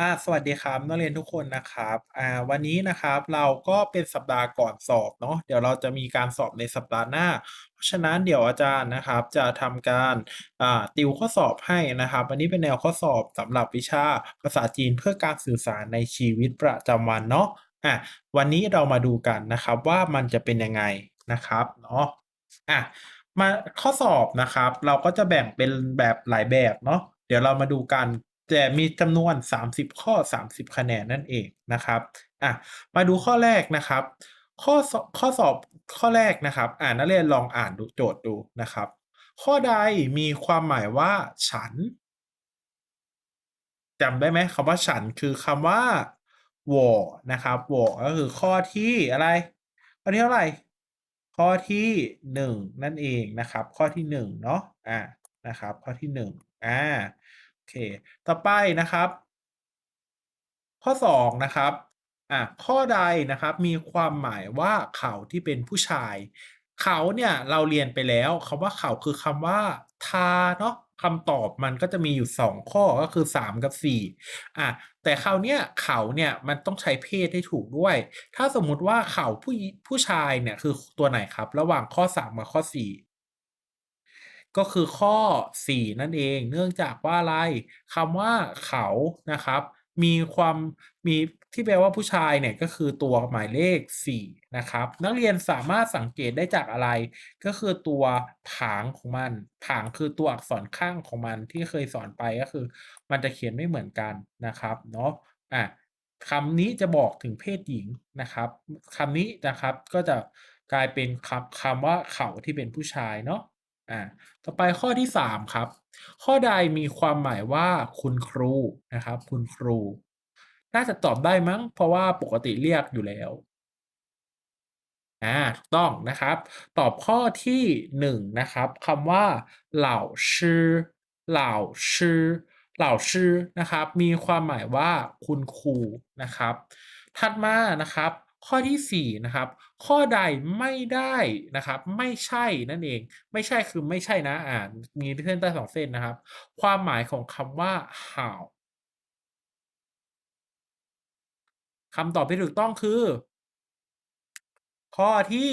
อ่าสวัสดีครับนักเรียนทุกคนนะครับอ่าวันนี้นะครับเราก็เป็นสัปดาห์ก่อนสอบเนาะเดี๋ยวเราจะมีการสอบในสัปดาห์หน้า เพราะฉะนั้นเดี๋ยวอาจารย์นะครับจะทำการอ่าติวข้อสอบให้นะครับวันนี้เป็นแนวข้อสอบสำหรับวิชาภาษาจีนเพื่อการสื่อสารในชีวิตประจำวันเนาะอะวันนี้เรามาดูกันนะครับว่ามันจะเป็นยังไงนะครับเนาะอะมาข้อสอบนะครับ เราก็จะแบ่งเป็นแบบหลายแบบเนาะเดี๋ยวเรามาดูกัน แต่มีจำนวน 30 ข้อ 30 คะแนนนั่นเองนะครับอะมาดูข้อแรกนะครับ ข้อสอบข้อสอบข้อแรกนะครับ อ่านนักเรียนลองอ่านดูโจทย์ดูนะครับ ข้อใดมีความหมายว่าฉันจำได้ไหมคำว่าฉันคือคำว่า我นะครับ我ก็คือข้อที่อะไรข้อที่เท่าไหร่ ข้อที่หนึ่งนั่นเองนะครับ ข้อที่หนึ่งเนาะอ่านะครับ ข้อที่หนึ่งอ่าโอ เค ต่อไปนะครับ ข้อสองนะครับอะข้อใดนะครับมีความหมายว่าเขาที่เป็นผู้ชาย เขาเนี่ยเราเรียนไปแล้วคำว่าเขาคือคำว่าทาเนาะคำตอบมันก็จะมีอยู่สองข้อก็คือสามกับสี่อะแต่คราวเนี้ยเขาเนี่ยมันต้องใช้เพศให้ถูกด้วย ถ้าสมมุติว่าเขาผู้ผู้ชายเนี่ยคือตัวไหนครับ ระหว่างข้อสามกับข้อสี่ ก็คือข้อ 4 นั่นเอง เนื่องจากว่าอะไรคำว่าเขานะครับมีความมีที่แปลว่าผู้ชายเนี่ยก็คือตัวหมายเลข 4 นะครับ นักเรียนสามารถสังเกตได้จากอะไร ก็คือตัวผางของมัน ผางคือตัวอักษรข้างของมันที่เคยสอนไปก็คือ มันจะเขียนไม่เหมือนกันนะครับเนาะอะคำนี้จะบอกถึงเพศหญิงนะครับคำนี้นะครับก็จะกลายเป็นคำคำว่าเขาที่เป็นผู้ชายเนาะ อ่าต่อไปข้อที่สามครับ ข้อใดมีความหมายว่าคุณครูนะครับ คุณครู น่าจะตอบได้มั้ง เพราะว่าปกติเรียกอยู่แล้วอ่าถูกต้องนะครับ ตอบข้อที่หนึ่งนะครับคำว่าเหล่าชื่อเหล่าชื่อเหล่าชื่อนะครับ มีความหมายว่าคุณครูนะครับ ถัดมานะครับ ข้อที่สี่นะครับข้อใดไม่ได้นะครับไม่ใช่นั่นเอง ไม่ใช่คือไม่ใช่นะอ่านมีเส้นใต้สองเส้นนะครับ ความหมายของคำว่าห่าคำตอบที่ถูกต้องคือ ข้อที่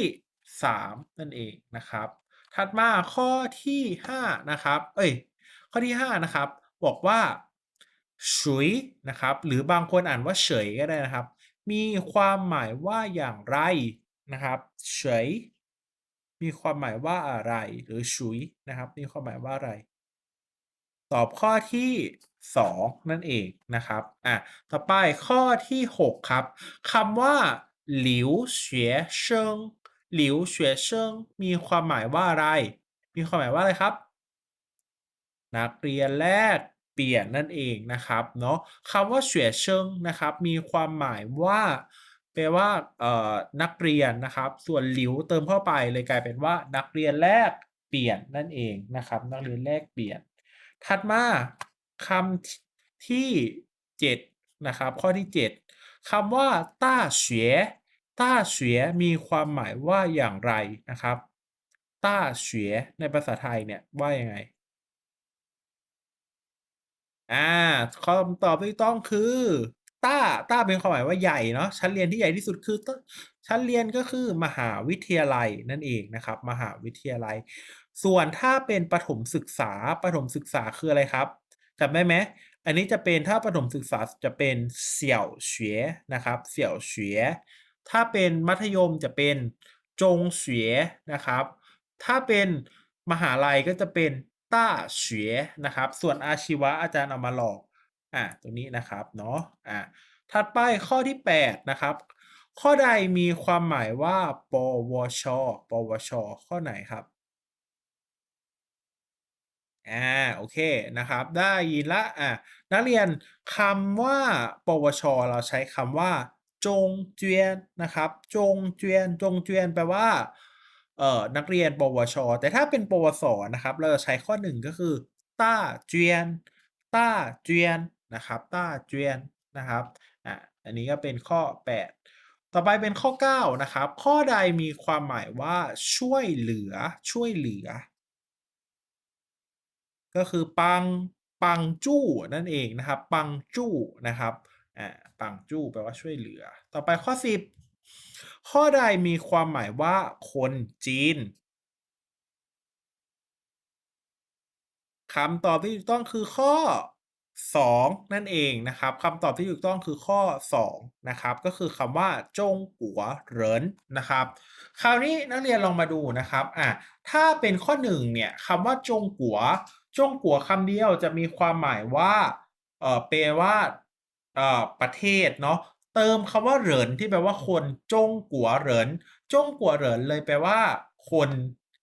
สามนั่นเองนะครับ ถัดมาข้อที่ห้านะครับเอ้ยข้อที่ห้านะครับบอกว่าฉุยนะครับหรือบางคนอ่านว่าเฉยก็ได้นะครับ มีความหมายว่าอย่างไรนะครับเฉยมีความหมายว่าอะไร หรือฉุยนะครับ มีความหมายว่าอะไร ตอบข้อที่สองนั่นเองนะครับอะต่อไปข้อที่หกครับคำว่าหลิวเฉียเชิงหลิวเฉียเชิงมีความหมายว่าอะไร มีความหมายว่าอะไรครับ นักเรียนแลก เปลี่ยนนั่นเองนะครับเนาะคำว่าเฉวียเชิงนะครับ มีความหมายว่าแปลว่านักเรียนนะครับ ส่วนหลิวเติมเข้าไปเลยกลายเป็นว่า นักเรียนแลกเปลี่ยนนั่นเองนะครับ นักเรียนแลกเปลี่ยน ถัดมาคำที่7นะครับ ข้อที่ 7คำว่าต้าเฉวียต้าเฉวียมีความหมายว่าอย่างไรนะครับ ต้าเฉวียในภาษาไทยเนี่ยว่ายังไง อ่าคำตอบที่ต้องคือต้า ต้าเป็นความหมายว่าใหญ่เนาะ ชั้นเรียนที่ใหญ่ที่สุดคือตชั้นเรียนก็คือมหาวิทยาลัยนั่นเองนะครับ มหาวิทยาลัย ส่วนถ้าเป็นประถมศึกษา ประถมศึกษาคืออะไรครับจำได้ไหมอันนี้จะเป็นถ้าประถมศึกษาจะเป็นเสี่ยวเฉวียนะครับ เสี่ยวเฉวียถ้าเป็นมัธยมจะเป็นจงเฉวียนะครับ ถ้าเป็นมหาลัยก็จะเป็น ต้าเฉวียนะครับ ส่วนอาชีวะอาจารย์เอามาหลอก อะตรงนี้นะครับเนาะ อะถัดไปข้อที่ 8 นะครับ ข้อใดมีความหมายว่า ปวช ปวช ข้อไหนครับ อ่า โอเค นะครับ ได้ยินละ อ่านักเรียนคำว่า ปวช เราใช้คำว่า จงเจียน นะครับ จงเจียน จงเจียนแปลว่า เอ่อนักเรียน ปวช แต่ถ้าเป็น ปวส นะครับ เราจะใช้ข้อหนึ่งก็คือต้าเจียนต้าเจียนนะครับต้าเจียนนะครับอ่าอันนี้ก็เป็นข้อ 8 ต่อไปเป็นข้อ 9 นะครับ ข้อใดมีความหมายว่าช่วยเหลือช่วยเหลือ ก็คือปังปังจู้นั่นเองนะครับ ปังจู้นะครับอ่าปังจู้แปลว่าช่วยเหลือ ต่อไปข้อ 10 ข้อใดมีความหมายว่าคนจีนคำตอบที่ถูกต้องคือข้อ 2 นั่นเองนะครับคำตอบที่ถูกต้องคือข้อ 2 นะครับ ก็คือคำว่าจงกัวเหรินนะครับ คราวนี้นักเรียนลองมาดูนะครับอะถ้าเป็นข้อ1เนี่ยคำว่าจงกัว จงกัวคำเดียวจะมีความหมายว่าเออแปลว่าเออประเทศเนาะ เติมคำว่าเหรินที่แปลว่าคนจงกัวเหรินจงกัวเหรินเลยแปลว่าคน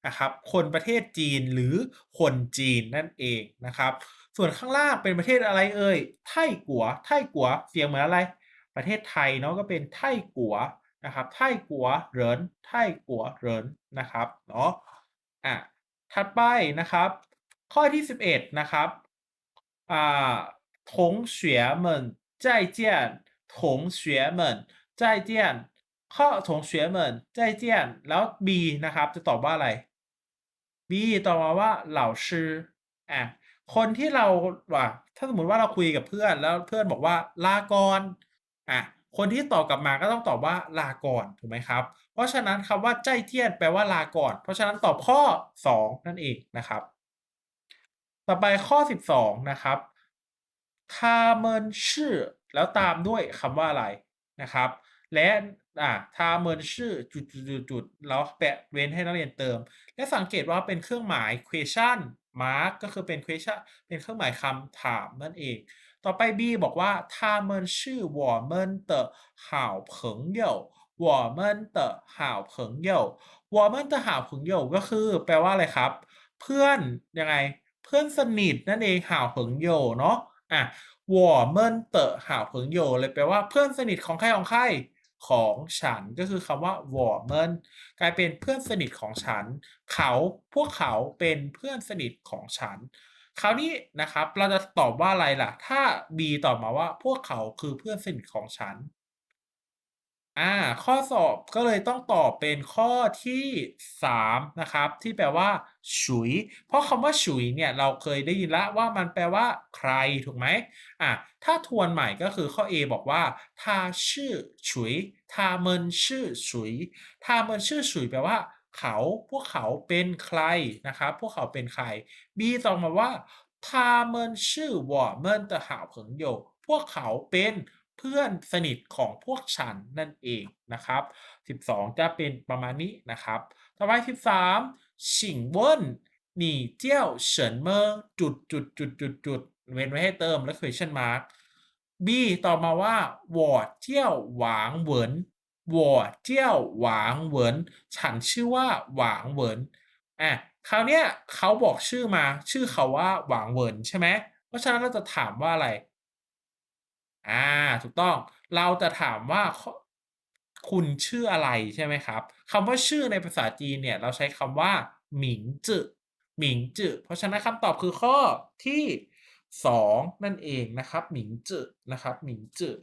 นะครับคนประเทศจีนหรือคนจีนนั่นเองนะครับ ส่วนข้างล่างเป็นประเทศอะไรเอ่ยไทกัวไทกัวเสียงเหมือนอะไร ประเทศไทยเนาะก็เป็นไทกัวนะครับไทกัวเหรินไทกัวเหรินนะครับเนาะอะถัดไปนะครับ ข้อที่ 11 นะครับอ่าทงเสียเหมือนใจเจียน 同学们再见ข้อ同学们再见แล้ว B นะครับ จะตอบว่าอะไร B ตอบมาว่าเหล่าชื่ออ่ะ คนที่เราว่าถ้าสมมติว่าเราคุยกับเพื่อนแล้วเพื่อนบอกว่าลาก่อนอ่ะคนที่ตอบกลับมาก็ต้องตอบว่าลาก่อนถูกไหมครับ เพราะฉะนั้นคำว่าใจเทียนแปลว่าลาก่อน เพราะฉะนั้นตอบข้อ 2 นั่นเองนะครับ ต่อไปข้อ 12 นะครับ他们是 แล้วตามด้วยคำว่าอะไรนะครับ และอ่าทาเมินชื่อจุดจุดจุดแล้วแปะเว้นให้นักเรียนเติม และสังเกตว่าเป็นเครื่องหมาย question mark ก็คือเป็น question เป็นเครื่องหมายคำถามนั่นเอง ต่อไป B บอกว่าทาเมินชื่อวอเมินเตอห่าวเพิงเย่วอเมินเตอหาวเงเย่วอเมินเตอหาวงเย่ก็คือ แปลว่าอะไรครับ เพื่อนยังไงเพื่อนสนิทนั่นเองหาวเพิงเย่เนาะอะ วอเมินเตอหาเพิงโยเลยแปลว่าเพื่อนสนิทของใครของใครของฉันก็คือคำว่าวอเมินกลายเป็นเพื่อนสนิทของฉัน เขาพวกเขาเป็นเพื่อนสนิทของฉันคราวนี้นะครับเราจะตอบว่าอะไรล่ะ ถ้า B ตอบมาว่าพวกเขาคือเพื่อนสนิทของฉัน อ่า ข้อสอบก็เลยต้องตอบเป็นข้อที่ 3 นะครับ ที่แปลว่า ฉุย เพราะคำว่าฉุยเนี่ยเราเคยได้ยินแล้วว่ามันแปลว่าใครถูกไหมอ่ะถ้าทวนใหม่ก็คือข้อ A บอกว่า他是ฉุย他们是ฉุย他们是ฉุยแปลว่า เขาพวกเขาเป็นใครนะครับ พวกเขาเป็นใคร B ตอบมาว่า他们是我们的好朋友พวกเขาเป็นเ พื่อนสนิทของพวกฉันนั่นเองนะครับ 12 จะเป็นประมาณนี้นะครับ ต่อไป 13ชิงเวินหนีเจี้ยวเฉินเมอร์จุดจุดจุดจุดจุดเว้นไว้ให้เติมและ question mark B ต่อมาว่าวอดเจี้ยวหวางเวินวอดเจี้ยวหวางเวินฉันชื่อว่าหวางเวินอะคราวเนี้ยเขาบอกชื่อมาชื่อเขาว่าหวางเวินใช่ไหมเพราะฉะนั้นเราจะถามว่าอะไร อ่าถูกต้องเราจะถามว่าคุณชื่ออะไรใช่ไหมครับคำว่าชื่อในภาษาจีนเนี่ยเราใช้คำว่าหมิงจือหมิงจือเพราะฉะนั้นคำตอบคือข้อที่ 2 นั่นเองนะครับหมิงจือนะครับหมิงจือ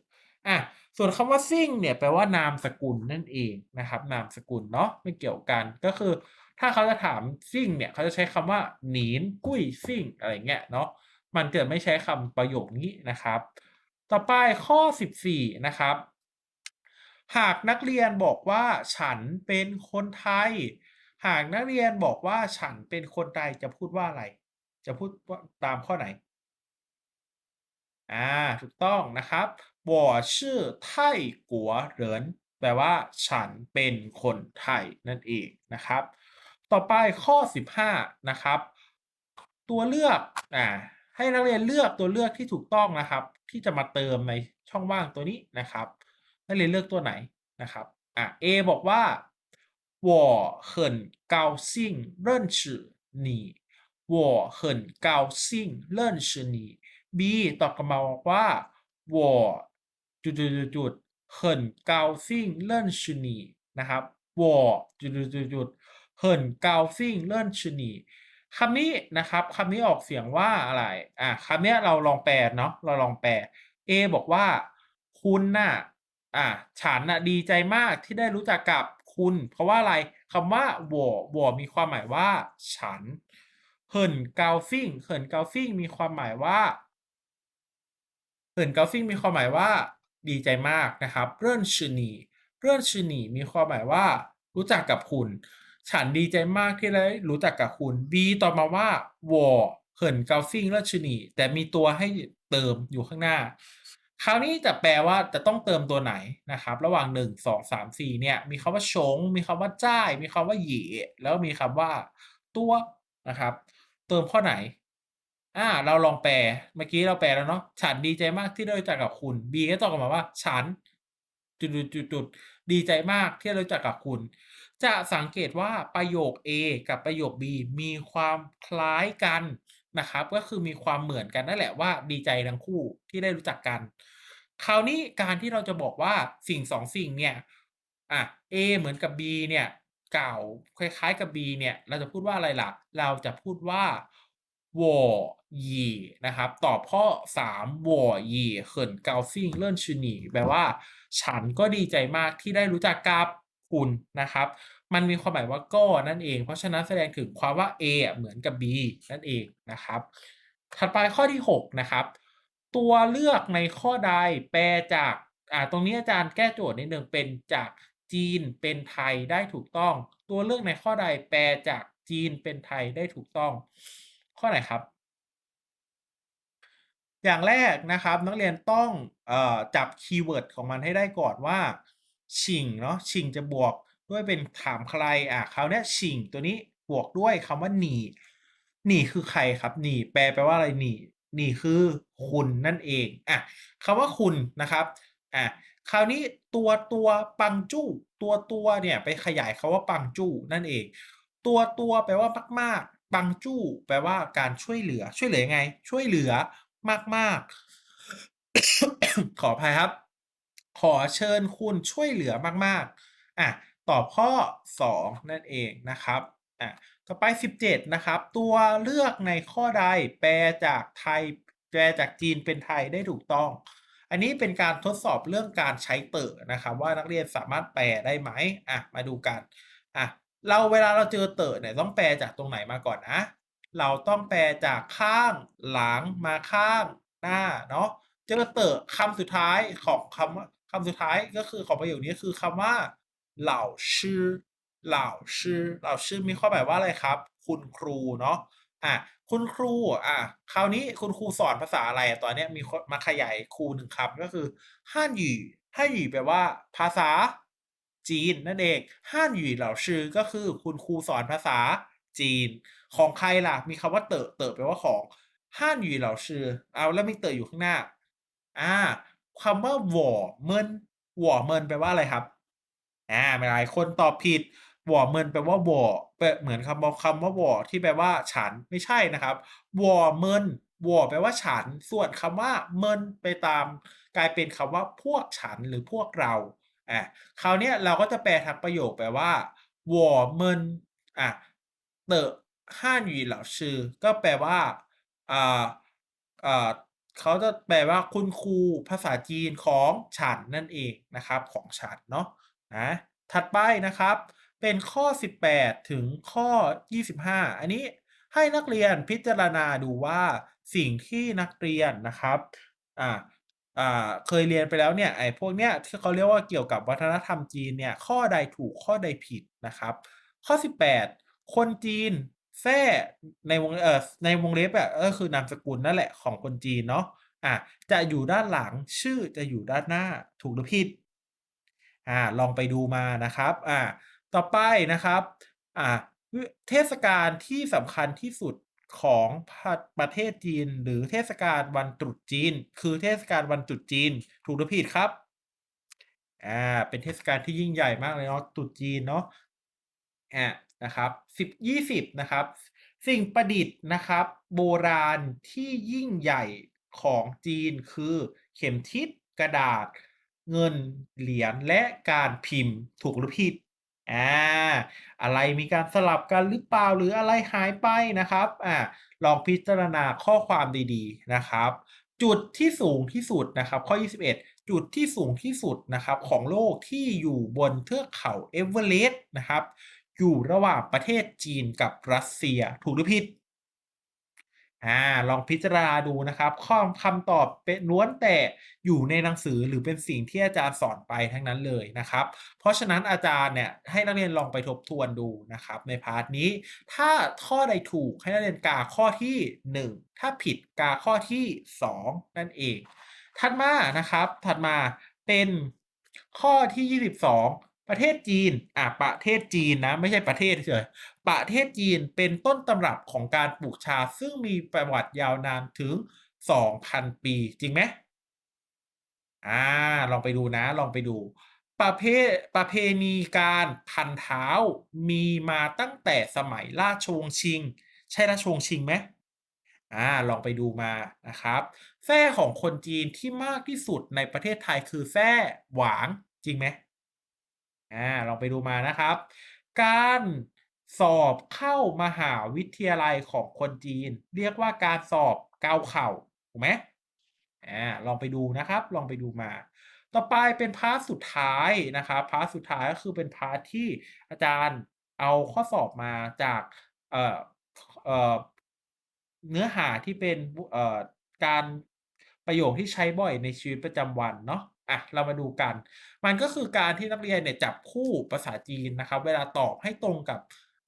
อะส่วนคำว่าซิ่งเนี่ยแปลว่านามสกุลนั่นเองนะครับนามสกุลเนาะไม่เกี่ยวกันก็คือ ถ้าเขาจะถามซิ่งเนี่ยเขาจะใช้คำว่าหนีนกุ้ยซิ่งอะไรเงี้ยเนาะมันเกิดไม่ใช้คำประโยคนี้นะครับ ต่อไปข้อ 14 นะครับ หากนักเรียนบอกว่าฉันเป็นคนไทย หากนักเรียนบอกว่าฉันเป็นคนไทยจะพูดว่าอะไร จะพูดว่าตามข้อไหน อ่า ถูกต้องนะครับ我是泰国人แปลว่า ฉันเป็นคนไทยนั่นเองนะครับ ต่อไปข้อ 15 นะครับ ตัวเลือก อ่า ให้นักเรียนเลือกตัวเลือกที่ถูกต้องนะครับ ที่จะมาเติมในช่องว่างตัวนี้นะครับ นักเรียนเลือกตัวไหนนะครับ อ่ะ A บอกว่า我很高兴认识你我很高兴认识你 B ตอบกลับมาบอกว่า我จุดจุดจุด很高兴认识你นะครับ我จุดจุดจุดจุด很高兴认识你 คำนี้นะครับคำนี้ออกเสียงว่าอะไรอะคำนี้เราลองแปลเนาะเราลองแปล A บอกว่า คุณน่ะอะฉันน่ะดีใจมากที่ได้รู้จักกับคุณ เพราะว่าอะไรคำว่า我我มีความหมายว่า ฉันเหินเกาฟิงเหินเกาฟิงมีความหมายว่าเหินเกาฟิงมีความหมายว่า ดีใจมากนะครับเรื่อนชื่นีเรื่อนชื่นีมีความหมายว่า รู้จักกับคุณ ฉันดีใจมากที่ได้รู้จักกับคุณ B ต่อมาว่าวอเหินเกาฟิงเรื่อนชื่อหนี แต่มีตัวให้เติมอยู่ข้างหน้า คราวนี้จะแปลว่าจะต้องเติมตัวไหนนะครับ ระหว่าง 1 2 3 4เนี่ย มีคำว่าชง มีคำว่าจ้าย มีคำว่าหยีแล้วมีคำว่า ตัวนะครับ เติมข้อไหนอ่าเราลองแปลเมื่อกี้เราแปลแล้วเนาะฉันดีใจมากที่ได้รู้จักกับคุณ B ก็ตอบกลับมาว่า ฉันจุดๆๆๆดีใจมากที่ได้รู้จักกับคุณ จะสังเกตว่าประโยค A กับประโยค B มีความคล้ายกันนะครับ ก็คือมีความเหมือนกันนั่นแหละว่าดีใจทั้งคู่ที่ได้รู้จักกัน คราวนี้การที่เราจะบอกว่าสิ่งสองสิ่งเนี่ยอะ A เหมือนกับ B เนี่ยเก่าคล้ายๆกับ B เนี่ย เราจะพูดว่าอะไรล่ะ เราจะพูดว่า我หยีนะครับ ตอบข้อ3我หยีเขินเกาซิ่งเลื่อนชูนีแปลว่า ฉันก็ดีใจมากที่ได้รู้จักกับ คุณนะครับ มันมีความหมายว่าก็นั่นเอง เพราะฉะนั้นแสดงถึงความว่า A อเหมือนกับ B นั่นเองนะครับ ถัดไปข้อที่ 6 นะครับ ตัวเลือกในข้อใดแปลจากอ่าตรงนี้อาจารย์แก้โจทย์นิดหนึ่งเป็นจากจีนเป็นไทยได้ถูกต้อง ตัวเลือกในข้อใดแปลจากจีนเป็นไทยได้ถูกต้อง ข้อไหนครับ อย่างแรกนะครับ นักเรียนต้องอจับคีย์เวิร์ดของมันให้ได้ก่อนว่า ชิงเนาะชิงจะบวกด้วยเป็นถามใครอ่าคราวนี้ชิงตัวนี้บวกด้วยคำว่าหนีหนีคือใครครับหนีแปลแปลว่าอะไรหนีหนีคือคุณนั่นเองอ่าคำว่าคุณนะครับอ่าคราวนี้ตัวตัวปังจู้ตัวตัวเนี่ยไปขยายคำว่าปังจู้นั่นเอง ตัวตัวแปลว่ามากๆ ปังจู้แปลว่าการช่วยเหลือช่วยเหลือยังไง ช่วยเหลือมากๆ ขออภัยครับ ขอเชิญคุณช่วยเหลือมากๆอ่าตอบข้อ 2 นั่นเองนะครับอ่าต่อไป 17 นะครับ ตัวเลือกในข้อใดแปลจากไทยแปลจากจีนเป็นไทยได้ถูกต้อง อันนี้เป็นการทดสอบเรื่องการใช้เต๋อนะครับ ว่านักเรียนสามารถแปลได้ไหมอะมาดูกันอะเราเวลาเราเจอเต๋อเนี่ยต้องแปลจากตรงไหนมาก่อนนะ เราต้องแปลจากข้างหลังมาข้างหน้าเนาะเจอเต๋อคำสุดท้ายของคำว่า คำสุดท้ายก็คือของประโยคนี้คือคำว่าเหล่าชื่อเหล่าชื่อเหล่าชื่อมีความหมายว่าอะไรครับ คุณครูเนาะอะคุณครูอะคราวนี้คุณครูสอนภาษาอะไรตอนนี้มีมาขยายครู1คำก็คือฮั่นหยี่ฮั่นหยี่แปลว่า ภาษา จีนนั่นเองฮั่นหยี่เหล่าชื่อก็คือ คุณครูสอนภาษาจีน ของใครล่ะ มีคำว่าเต๋อเต๋อแปลว่าของฮั่นหยี่เหล่าชื่อเอาแล้วมีเต๋ออยู่ข้างหน้า อ่า คำว่าหว่อเมินหว่อเมินแปลว่าอะไรครับอาหลายคนตอบผิดว่อเมินแปลว่าว่อแปเหมือนคำว่าคำว่าวอที่แปลว่าฉันไม่ใช่นะครับว่อเมินว่อแปลว่าฉัน ส่วนคำว่าเมินไปตาม กลายเป็นคำว่าพวกฉันหรือพวกเราอ่าคราวนี้เราก็จะแปลทั้งประโยคแปลว่าว่อเมินอ่าเต๋อฮั่นหยี่เหล่าชื่อก็แปลว่าอ่าอ่า เขาจะแปลว่าคุณครูภาษาจีนของฉันนั่นเองนะครับของฉันเนาะอาถัดไปนะครับ เป็นข้อ 18 ถึงข้อ 25 อันนี้ให้นักเรียนพิจารณาดูว่าสิ่งที่นักเรียนนะครับอ่าอ่าเคยเรียนไปแล้วเนี่ยไอ้พวกเนี้ยที่เขาเรียกว่าเกี่ยวกับวัฒนธรรมจีนเนี่ยข้อใดถูกข้อใดผิดนะครับ ข้อ 18 คนจีน แท่ในวงเอ่อในวงเล็บอะก็คือนามสกุลนั่นแหละของคนจีนเนาะอ่าจะอยู่ด้านหลังชื่อจะอยู่ด้านหน้าถูกหรือผิด?อ่าลองไปดูมานะครับอ่าต่อไปนะครับอ่าเทศกาลที่สำคัญที่สุดของประเทศจีน หรือเทศกาลวันตรุษจีน คือเทศกาลวันตรุษจีน ถูกหรือผิดครับ?อ่าเป็นเทศกาลที่ยิ่งใหญ่มากเลยเนาะตรุษจีนเนาะอ่า นะครับ10 20นะครับ สิ่งประดิษฐ์นะครับ โบราณที่ยิ่งใหญ่ของจีนคือเข็มทิศกระดาษ เงินเหรียญและการพิมพ์ถูกหรือผิด?อ่าอะไรมีการสลับกันหรือเปล่าหรืออะไรหายไปนะครับอ่าลองพิจารณาข้อความดีๆนะครับ จุดที่สูงที่สุดนะครับ ข้อ 21 จุดที่สูงที่สุดนะครับของโลกที่อยู่บนเทือกเขาเอเวอเรสต์นะครับ อยู่ระหว่างประเทศจีนกับรัสเซีย ถูกหรือผิด?อ่าลองพิจารณาดูนะครับข้อคำตอบเป็นล้วนแต่อยู่ในหนังสือหรือเป็นสิ่งที่อาจารย์สอนไปทั้งนั้นเลยนะครับ เพราะฉะนั้นอาจารย์เนี่ยให้นักเรียนลองไปทบทวนดูนะครับ ในพาร์ทนี้ ถ้าข้อใดถูกให้นักเรียนกาข้อที่ 1 ถ้าผิดกาข้อที่ 2 นั่นเอง ถัดมานะครับ ถัดมาเป็นข้อที่ 22 ประเทศจีนอะประเทศจีนนะไม่ใช่ประเทศเฉยประเทศจีนเป็นต้นตำรับของการปลูกชาซึ่งมีประวัติยาวนานถึง 2,000 ปีจริงไหมอ่าลองไปดูนะลองไปดู ประเภทประเพณีการพันเท้ามีมาตั้งแต่สมัยราชวงศ์ชิง ใช่ราชวงศ์ชิงไหมอ่าลองไปดูมานะครับแทร่ของคนจีนที่มากที่สุดในประเทศไทยคือแทร่หวางจริงไหม อ่าลองไปดูมานะครับ การสอบเข้ามหาวิทยาลัยของคนจีน เรียกว่าการสอบเกาเข่าถูกไหมอ่าลองไปดูนะครับ ลองไปดูมา ต่อไปเป็นพาร์ทสุดท้ายนะครับพาร์ทสุดท้ายก็คือเป็นพาร์ทที่อาจารย์เอาข้อสอบมาจากเอ่อเอ่อเนื้อหาที่เป็นเอ่อการประโยคที่ใช้บ่อยในชีวิตประจำวันเนาะ อะเรามาดูกัน มันก็คือการที่นักเรียนเนี่ยจับคู่ภาษาจีนนะครับ เวลาตอบให้ตรงกับ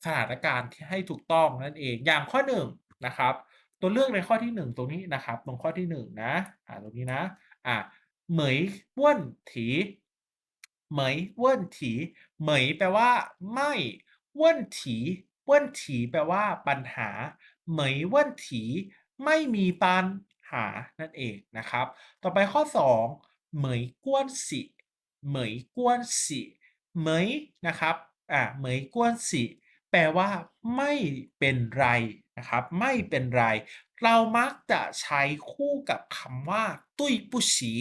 สถานการณ์ที่ให้ถูกต้องนั่นเอง อย่างข้อ1นะครับ ตัวเลือกในข้อที่ 1 ตรงนี้นะครับ ตรงข้อที่ 1 นะ อ่าตรงนี้นะ อ่าเหมยว่นถีเหมยว่นถีเหมยแปลว่า ไม่ว่นถีว่นถีแปลว่าปัญหา เหมยว่นถีไม่มีปัญหานั่นเองนะครับ ต่อไปข้อ 2 เหมยกวนสิเหมยกวนสิเหมยนะครับอ่าเหมยกวนสิแปลว่าไม่เป็นไรนะครับไม่เป็นไร เรามักจะใช้คู่กับคำว่า ตุ้ยปุฉี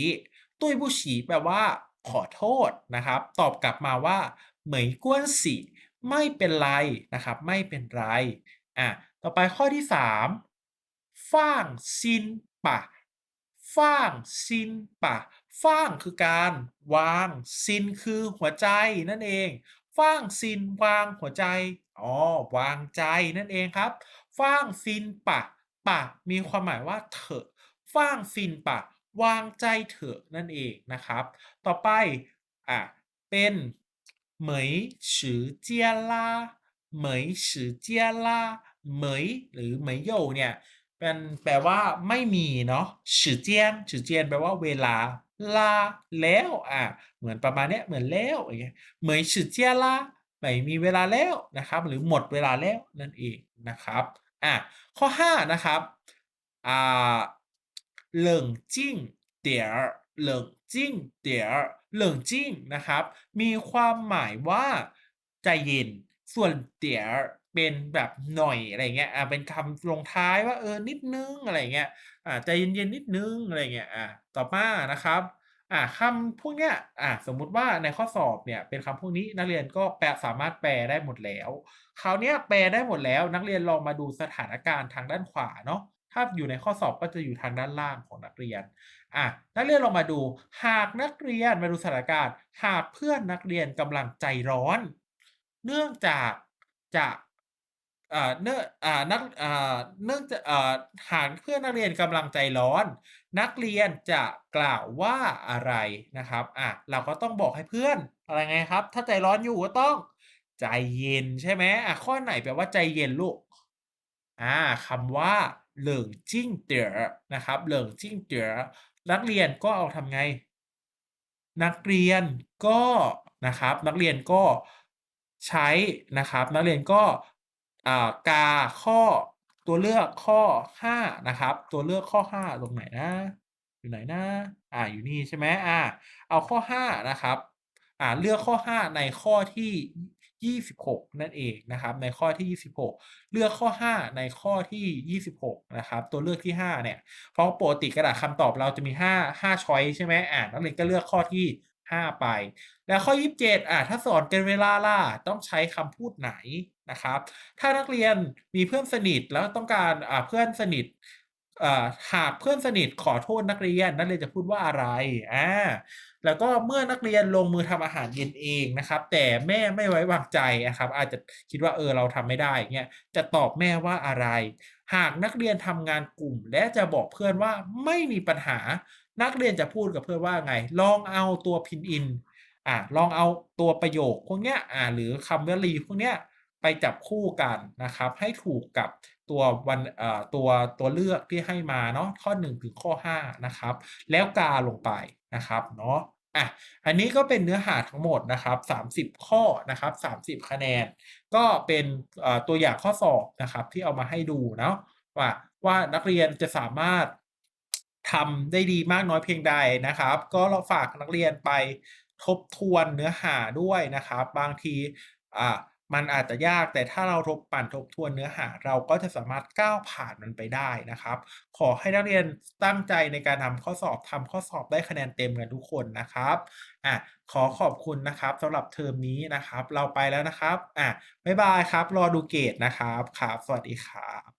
ตุ้ยปุฉีแปลว่า ขอโทษนะครับ ตอบกลับมาว่า เหมยกวนสิไม่เป็นไรนะครับ ไม่เป็นไรอะต่อไปข้อที่3ฟ่างซินปะฟ่างซินปะ ฟ่างคือการวางซินคือหัวใจนั่นเองฟ่างซินวางหัวใจอ๋อวางใจนั่นเองครับฟ่างซินปะปะมีความหมายว่าเถอะฟ่างซินปะ วางใจเถอะนั่นเองนะครับ ต่อไปอะเป็นเหมยฉือเจียลาเหมยฉือเจียลาเหมยหรือเหมยโยเนี่ยเป็นแปลว่าไม่มีเนาะฉือเจียนฉือเจียนแปลว่าเวลา ลาแล้วอะเหมือนประมาณเนี้ยเหมือนแล้วอย่างเงี้ยเหมยฉือเจียลาไม่มีเวลาแล้วนะครับ หรือหมดเวลาแล้วนั่นเองนะครับอะข้อ 5 นะครับอ่าเหลิงจิ้งเตี๋ยเหลิงจิ้งเตี๋ยเหลิงจิ้งนะครับ มีความหมายว่าใจเย็นส่วนเตี๋ยเป็นแบบหน่อยอะไรเงี้ยอ่าเป็นคำลงท้ายว่าเออนิดนึงอะไรเงี้ย อ่าใจเย็นๆนิดนึงอะไรเงี้ยอ่าต่อมานะครับอ่าคำพวกเนี้ยอ่าสมมุติว่าในข้อสอบเนี่ยเป็นคำพวกนี้นักเรียนก็แปลสามารถแปลได้หมดแล้วคราวเนี้ยแปลได้หมดแล้ว นักเรียนลองมาดูสถานการณ์ทางด้านขวาเนาะถ้าอยู่ในข้อสอบก็จะอยู่ทางด้านล่างของนักเรียนอะนักเรียนลองมาดู หากนักเรียนมาดูสถานการณ์ หากเพื่อนนักเรียนกำลังใจร้อน เนื่องจากจะ อ่าเนื่องอ่านักอ่าเนื่องจากอ่าหากเพื่อนนักเรียนกำลังใจร้อน นักเรียนจะกล่าวว่าอะไรนะครับอะเราก็ต้องบอกให้เพื่อนอะไรไงครับ ถ้าใจร้อนอยู่ก็ต้องใจเย็นใช่ไหมอะข้อไหนแปลว่าใจเย็นลูกอ่าคำว่าเหลิงจิ้งเตี๋ยนะครับเหลิงจิ้งเตี๋ยนักเรียนก็เอาทำไง นักเรียนก็นะครับ นักเรียนก็ใช้นะครับ นักเรียนก็ กาข้อตัวเลือกข้อ 5 นะครับ ตัวเลือกข้อ 5 ตรงไหนนะ อยู่ไหนนะอ่าอยู่นี่ใช่ไหมอ่าเอาข้อ 5 นะครับอ่าเลือกข้อ 5 ในข้อที่ 26 นั่นเองนะครับ ในข้อที่ 26 เลือกข้อ 5 ในข้อที่ 26 นะครับ ตัวเลือกที่ 5 เนี่ยเพราะปกติกระดาษคำตอบเราจะมี 5 5ช้อยใช่ไหมอ่านักเรียนก็เลือกข้อที่ 5 ไป แล้วข้อ 27อ่าถ้าสอนเกินเวลาล่ะต้องใช้คำพูดไหน นะครับ ถ้านักเรียนมีเพื่อนสนิทแล้วต้องการเพื่อนสนิทหากเพื่อนสนิทขอโทษนักเรียนนักเรียนจะพูดว่าอะไร?อาแล้วก็เมื่อนักเรียนลงมือทำอาหารเย็นเองนะครับ แต่แม่ไม่ไว้วางใจอะครับ อาจจะคิดว่าเออเราทำไม่ได้เงี้ยจะตอบแม่ว่าอะไร?หากนักเรียนทำงานกลุ่ม และจะบอกเพื่อนว่าไม่มีปัญหา นักเรียนจะพูดกับเพื่อนว่าไง?ลองเอาตัวพินอินอ่าลองเอาตัวประโยคพวกเนี้ยอ่าหรือคำวลีพวกเนี้ย ไปจับคู่กันนะครับ ให้ถูกกับตัววันตัวตัวเลือกที่ให้มาเนาะข้อ 1 ถึงข้อ 5 นะครับ แล้วกาลงไปนะครับเนาะอะอันนี้ก็เป็นเนื้อหาทั้งหมดนะครับ 30 ข้อนะครับ30 คะแนน ก็เป็นตัวอย่างข้อสอบนะครับที่เอามาให้ดูเนาะว่าว่านักเรียนจะสามารถทำได้ดีมากน้อยเพียงใดนะครับ ก็เราฝากนักเรียนไปทบทวนเนื้อหาด้วยนะครับ บางทีอ่า มันอาจจะยากแต่ถ้าเราทบปั่นทบทวนเนื้อหา เราก็จะสามารถก้าวผ่านมันไปได้นะครับ ขอให้นักเรียนตั้งใจในการทำข้อสอบทำข้อสอบได้คะแนนเต็มกันทุกคนนะครับอะขอขอบคุณนะครับสำหรับเทอมนี้นะครับ เราไปแล้วนะครับอะบ๊ายบายครับ รอดูเกรดนะครับครับสวัสดีครับ